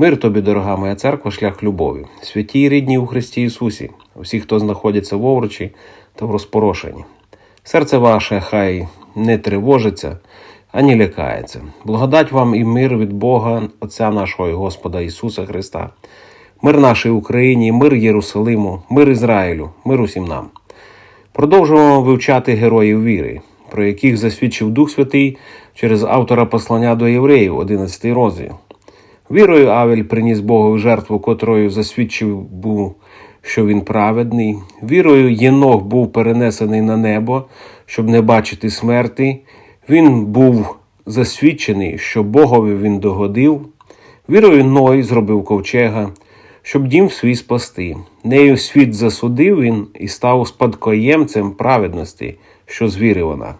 Мир тобі, дорога моя церква, шлях любові, святі й рідні у Христі Ісусі, усі, хто знаходиться в овручі та в розпорошенні. Серце ваше хай не тривожиться, ані лякається. Благодать вам і мир від Бога, Отця нашого і Господа Ісуса Христа. Мир нашій Україні, мир Єрусалиму, мир Ізраїлю, мир усім нам. Продовжуємо вивчати героїв віри, про яких засвідчив Дух Святий через автора послання до євреїв, 11 розділ. Вірою Авель приніс Богові жертву, котрою засвідчив був, що він праведний. Вірою Єнох був перенесений на небо, щоб не бачити смерти. Він був засвідчений, що Богові він догодив. Вірою Ной зробив ковчега, щоб дім свій спасти. Нею світ засудив він і став спадкоємцем праведності, що з віри вона.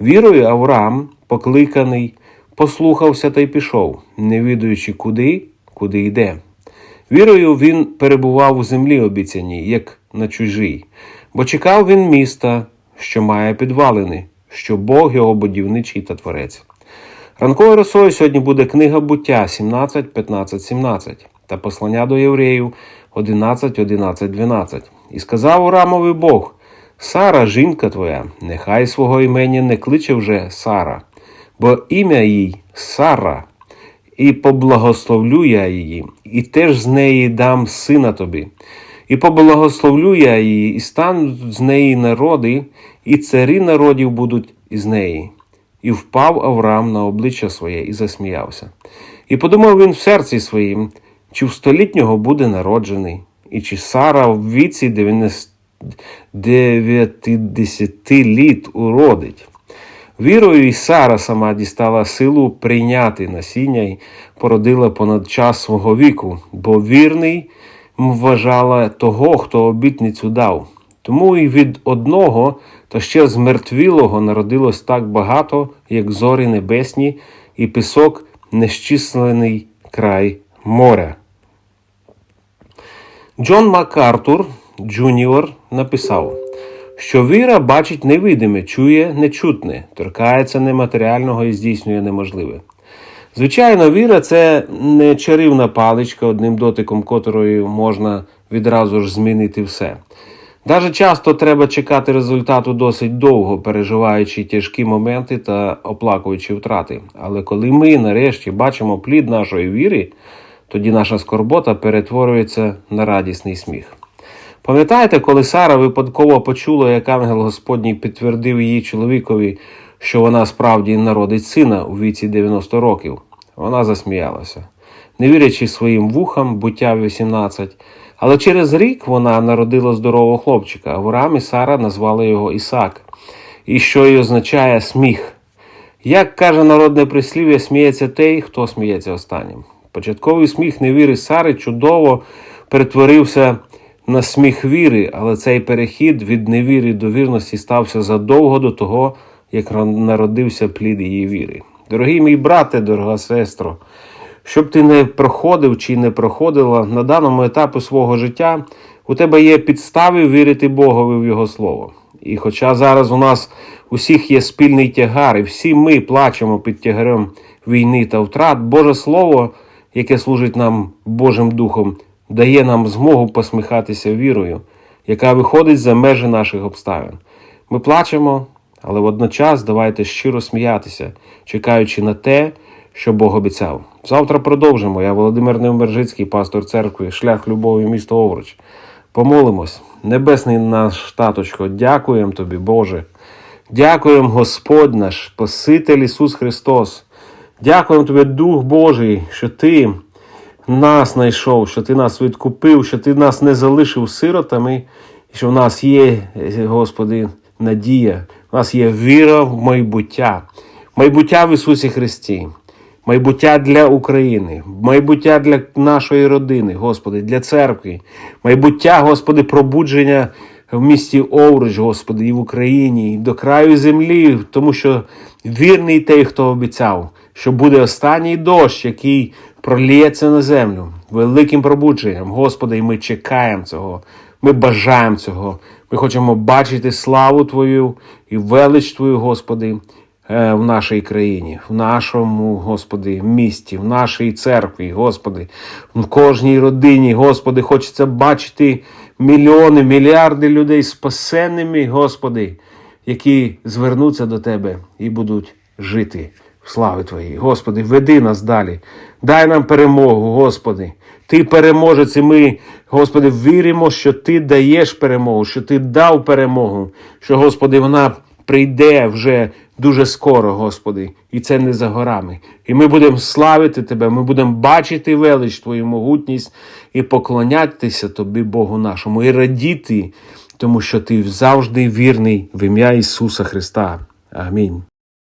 Вірою Авраам, покликаний, послухався та й пішов, не відаючи куди, куди йде. Вірою він перебував у землі обіцяній, як на чужій, бо чекав він міста, що має підвалини, що Бог його будівничий та творець. Ранковою росою сьогодні буде книга буття 17, 15, 17 та послання до євреїв 11, 11, 12. І сказав Урамові Бог: Сара, жінка твоя, нехай свого імені не кличе вже Сара, бо ім'я їй Сара, і поблагословлю я її, і теж з неї дам сина тобі. І поблагословлю я її, і стануть з неї народи, і царі народів будуть із неї. І впав Авраам на обличчя своє і засміявся. І подумав він в серці своїм, чи в столітнього буде народжений, і чи Сара в віці 90 літ уродить. Вірою і Сара сама дістала силу прийняти насіння й породила понад час свого віку, бо вірний вважала того, хто обітницю дав. Тому і від одного, та ще з мертвілого народилось так багато, як зорі небесні, і пісок нещислений край моря. Джон МакАртур Джуніор написав, що віра бачить невидиме, чує нечутне, торкається нематеріального і здійснює неможливе. Звичайно, віра це не чарівна паличка, одним дотиком котрої можна відразу ж змінити все. Даже часто треба чекати результату досить довго, переживаючи тяжкі моменти та оплакуючи втрати. Але коли ми нарешті бачимо плід нашої віри, тоді наша скорбота перетворюється на радісний сміх. Пам'ятаєте, коли Сара випадково почула, як ангел Господній підтвердив її чоловікові, що вона справді народить сина у віці 90 років? Вона засміялася, не вірячи своїм вухам, буття 18. Але через рік вона народила здорового хлопчика. Авраам і Сара назвали його Ісак, і що й означає сміх. Як каже народне прислів'я, сміється той, хто сміється останнім. Початковий сміх невіри Сари чудово перетворився на сміх віри, але цей перехід від невіри до вірності стався задовго до того, як народився плід її віри. Дорогий мій брате, дорога сестро, щоб ти не проходив чи не проходила на даному етапі свого життя, у тебе є підстави вірити Богові в Його Слово. І хоча зараз у нас усіх є спільний тягар, і всі ми плачемо під тягарем війни та втрат, Боже Слово, яке служить нам Божим Духом, дає нам змогу посміхатися вірою, яка виходить за межі наших обставин. Ми плачемо, але водночас давайте щиро сміятися, чекаючи на те, що Бог обіцяв. Завтра продовжимо. Я Володимир Невмержицький, пастор церкви, шлях любові, місто Овруч. Помолимось, Небесний наш таточко, дякуємо тобі, Боже. Дякуємо, Господь наш, Спаситель Ісус Христос. Дякуємо тобі, Дух Божий, що Ти нас знайшов, що Ти нас відкупив, що Ти нас не залишив сиротами, і що в нас є, Господи, надія, в нас є віра в майбуття, майбуття в Ісусі Христі майбуття для України, майбуття для нашої родини, Господи, для церкви, майбуття, Господи, пробудження в місті Овруч, Господи, і в Україні, і до краю землі, тому що вірний той, хто обіцяв, що буде останній дощ, який проліється на землю великим пробудженням. Господи, і ми чекаємо цього. Ми бажаємо цього. Ми хочемо бачити славу Твою і велич Твою, Господи. е, в нашій країні, в нашому, Господи, місті, в нашій церкві, Господи, в кожній родині, Господи, хочеться бачити мільйони, мільярди людей спасенними, Господи, які звернуться до Тебе і будуть жити слави Твоїй. Господи, веди нас далі. Дай нам перемогу, Господи. Ти переможець, і ми, Господи, віримо, що Ти даєш перемогу, що Ти дав перемогу, що, Господи, вона прийде вже дуже скоро, Господи, і це не за горами. І ми будемо славити Тебе, ми будемо бачити велич Твою могутність і поклонятися Тобі, Богу нашому, і радіти, тому що Ти завжди вірний в ім'я Ісуса Христа. Амінь.